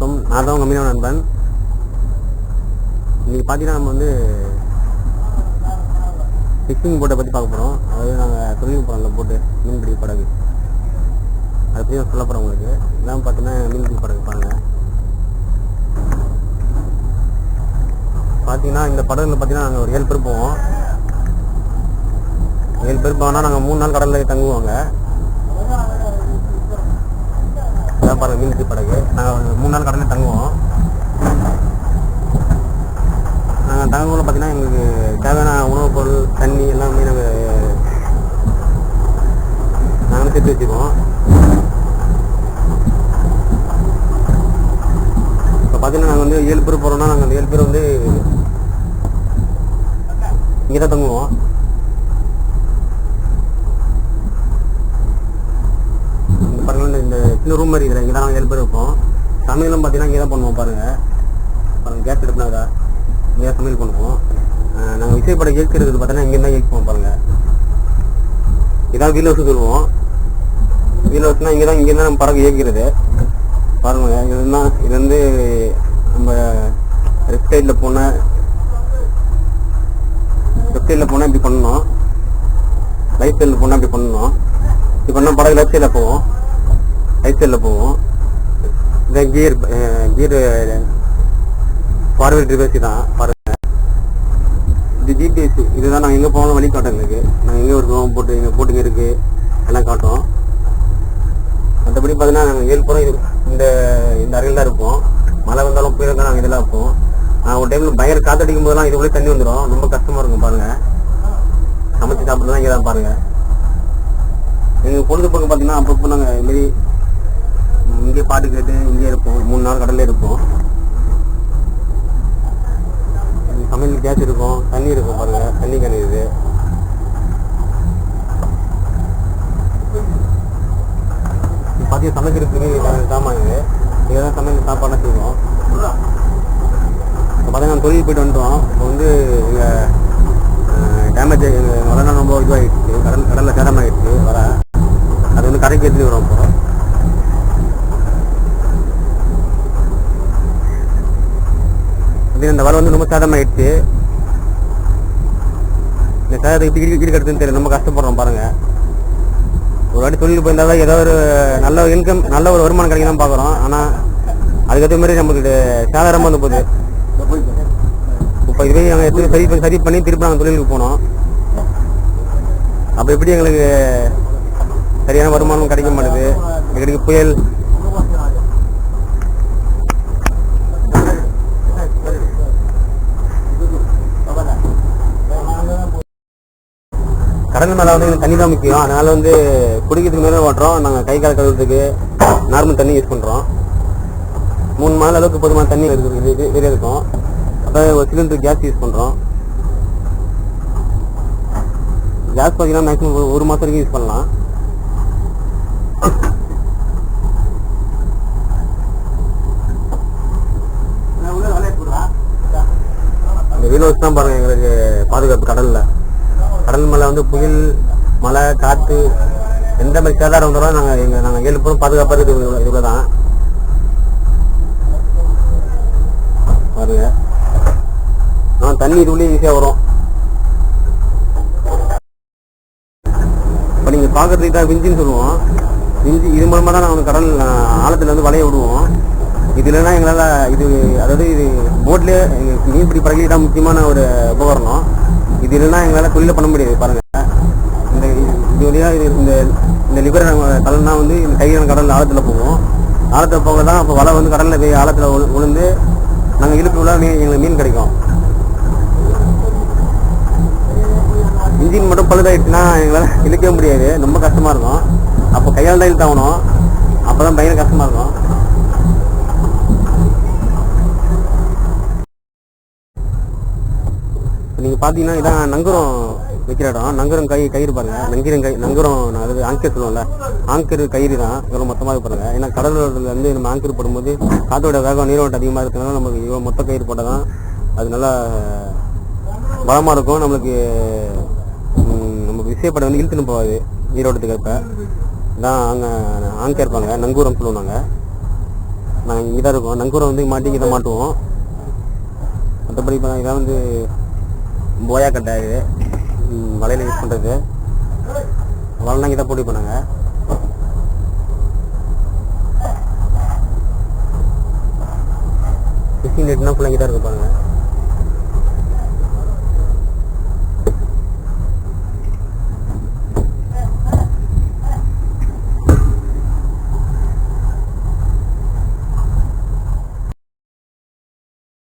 வணக்கம். நான் தான் உங்கள் மீனவ நண்பன். இன்னைக்கு பார்த்தீங்கன்னா நம்ம வந்து ஃபிஷிங் போட்டை பற்றி பார்க்க போகிறோம் அதாவது நாங்கள் தொழில் போகிறோம்ல போட்டு மீன்பிடி படகு. அதை பற்றி நான் சொல்ல போகிறேன் உங்களுக்கு. இதான் பார்த்தீங்கன்னா மீன்பிடி படகு பாருங்கள் பார்த்தீங்கன்னா இந்த படகுல பார்த்தீங்கன்னா நாங்கள் ஒரு ஏழு பேர் போவோம். ஏழு பேர் போனால் நாங்கள் மூணு நாள் கடலில் தங்குவோங்க இதான் பாருங்க மீன்பிடி படகு நாங்கள் மூணு நாள் கடலில் தங்குவோம். நாங்கள் தங்கும்போது பார்த்தீங்கன்னா எங்களுக்கு தேவையான உணவுப் பொருள் தண்ணி எல்லாமே நாங்கள் நாங்களும் சேர்த்து வச்சுக்குவோம். இப்போ பார்த்தீங்கன்னா நாங்கள் வந்து ஏழு பேர் போகிறோம்னா நாங்கள் அந்த ஏழு பேர் வந்து இங்கே தான் தங்குவோம். இந்த பாருங்க இந்த- சின்ன ரூம் மாதிரி இதில் இங்கே தான் ஏழு பேர் இருப்போம் சமையலும் பார்த்தீங்கன்னா இங்கே தான் பண்ணுவோம் பாருங்கள் பாருங்கள் கேஸ் எடுப்பினா இங்கே சமையல் பண்ணுவோம். நாங்கள் விசைப்பட இயக்கிறது பார்த்தீங்கன்னா இங்கே தான் இயக்குவோம் பாருங்கள் இதான் வீல் ஹவுஸ் சொல்லுவோம். வீல் ஹவுஸ்னால் இங்கே தான் இங்கே தான் நம்ம பறக்க இயக்கிறது. இது தான் இது வந்து நம்ம லெஃப்ட் சைடில் போன லெஃப்ட் சைடில் போனால் இப்படி பண்ணணும். ரைட் சைடில் போனால் இப்படி பண்ணணும். இப்போ பண்ணால் படகு லெஃப்ட் சைடில் போவோம். ரைட் சைடில் போவோம். இந்த கியர் கியர் ஃபார்வர்ட் ரிவர்ஸ் தான். பாருங்கள் இது ஜிபிஎஸ் இதுதான் நாங்கள் எங்கே போகணும் வழி காட்டும் எங்களுக்கு. நாங்கள் எங்கே இருக்கோம் போட்டு எங்கள் போட்டுங்க இருக்குது எல்லாம் காட்டும். மற்றபடி பார்த்தீங்கன்னா நாங்கள் ஏழு போகிறோம் இது இந்த இந்த அறையில் தான் இருப்போம். மழை வந்தாலும் புயல் இருந்தாலும் நாங்கள் இதெல்லாம் இருப்போம் ஒரு டைமில் பயங்கர காத்தடிக்கும் போதெல்லாம் இதுக்குள்ளே தண்ணி வந்துடும் ரொம்ப கஷ்டமாக இருக்கும் பாருங்கள் சமைச்சு சாப்பிட்றதுலாம் இங்கே தான் பாருங்கள் எங்கள் பொழுதுபோக்கு பார்த்தீங்கன்னா அப்பப்போ நாங்கள் இதுமாரி இங்கே பாட்டு கேட்டு இங்கே இருப்போம். மூணு நாள் கடல்ல இருப்போம். சமையல் கேஸ் இருக்கும். தண்ணி இருக்கும் பாருங்க. தண்ணி கேன் இது சமைக்கிறதுக்கு இதான சாமான் இது. இங்கே தான் சமையல் சாப்பாடுலாம் செய்வோம். இப்போ பார்த்தீங்கன்னா தொழில் போயிட்டு வந்துட்டோம். இப்போ வந்து எங்கள் டேமேஜ் எங்கள் வரலாம் ரொம்ப இதுவாகிடுச்சு கடல் கடலில் சேதமாகிடுச்சு வர அது வந்து கரைக்கு எடுத்துகிட்டு வரோம் இப்போ. இந்த வலை வந்து ரொம்ப சேதமாயிடுச்சு. இந்த சேதத்தை எப்படி இடி கட்டுதுன்னு தெரியல. ரொம்ப கஷ்டப்படுறோம் பாருங்க. ஒரு வாட்டி தொழில் போயிருந்தாலும் ஏதோ ஒரு நல்ல ஒரு இன்கம் நல்ல ஒரு வருமானம் கிடைக்கலாம் பார்க்குறோம். ஆனால் அதுக்கேற்ற மாதிரி நம்மளுக்கு சேதாரமாக வந்து போகுது. இப்போ இதுவே நாங்கள் எடுத்து சரி பண்ணி சரி பண்ணி திருப்பி நாங்கள் தொழிலுக்கு போனோம். அப்போ எப்படி எங்களுக்கு சரியான வருமானம் கிடைக்க மாட்டேது எங்களுக்கு புயல் கடல் மேலே வந்து தண்ணி தான் முக்கியம். அதனால வந்து குடிக்கிறதுக்கு மேலே ஓட்டுறோம். நாங்கள் கை கால் கழுவுறதுக்கு நார்மல் தண்ணி யூஸ் பண்ணுறோம் மூணு மாதம் அளவுக்கு போதுமான தண்ணி இருக்குது வெளியே இருக்கும். அப்புறம் ஒரு சிலிண்டர் கேஸ் யூஸ் பண்ணுறோம் கேஸ் பார்த்தீங்கன்னா மேக்ஸிமம் ஒரு மாதம் வரைக்கும் யூஸ் பண்ணலாம். இந்த வீல் ஹவுஸ் தான் பாருங்க எங்களுக்கு பாதுகாப்பு கடல்ல. கடல் மலை வந்து புயல் மழை காத்து எந்த மாதிரி சேதாரம் வந்தாலும் நாங்க எங்கள் நாங்க ஏழு பேரும் பாதுகாப்பா இவ்வளோ இவ்வளவு- பாருங்க. ஆ தண்ணி இதுக்குள்ளேயே ஈஸியா வரும். இப்போ நீங்க பாக்குறதுக்கு தான் விஞ்சின்னு சொல்லுவோம். விஞ்சி இது மூலமாக தான் நாங்கள் கடல் ஆ, ஆழத்துல வந்து வலைய விடுவோம். இது இல்லைன்னா எங்களால் இது அதாவது இது போட்லேயே மீன்பிடி படகு தான் முக்கியமான ஒரு உபகரணம். இது இல்லைன்னா எங்களால் தொழில பண்ண முடியாது பாருங்க. இந்த இது வழியாக இது இந்த இந்த லிபர் கடல்னா வந்து இந்த கையான கடல் ஆழத்தில் போகும். ஆழத்தில் போக தான் அப்போ வலை வந்து கடலில் போய் ஆழத்தில் உழுந்து உளுந்து நாங்கள் இழுப்பு உள்ள மீன் எங்களுக்கு மீன் கிடைக்கும். இன்ஜின் மட்டும் பழுதாயிடுச்சுன்னா எங்களால் இழுக்கவே முடியாது. ரொம்ப கஷ்டமாக இருக்கும். அப்போ கையால் தான் இழுத்தாகணும். அப்போ தான் பயங்கர கஷ்டமாக இருக்கும். பார்த்தீங்கன்னா இதான் நங்கரம் வைக்கிற இடம். நங்கரம் கை கயிறு பாருங்க. நங்கிரம் கை நங்கரம் அதாவது ஆங்கர் சொல்லுவோம்ல. ஆங்கர் கயிறு தான். இவ்வளோ மொத்தமாக பாருங்க. ஏன்னா கடலோரத்துலேருந்து நம்ம ஆங்கர் போடும்போது காற்றோட வேகம் நீரோட்டம் அதிகமாக இருக்கிறதுனால நமக்கு இவ்வளோ மொத்த கயிறு போட்டால் தான் அது நல்லா பலமாக இருக்கும். நம்மளுக்கு நமக்கு விசைப்படை வந்து இழுத்துன்னு போகாது. நீரோட்டத்துக்கு இப்போ இதான் அங்கே ஆங்கர் இருப்பாங்க நங்கூரம் சொல்லுவோம் நாங்கள் நாங்கள் இங்கே தான் இருக்கோம். நங்கூரம் வந்து மாட்டி மாட்டுவோம். மற்றபடி இப்போ இதான் வந்து போயா கட்டை இது ம், யூஸ் பண்ணுறது வலை தான் போட்டி பண்ணாங்க ஃபிஷிங் நெட்னா பிள்ளைங்க தான் இருக்கு பாருங்கள்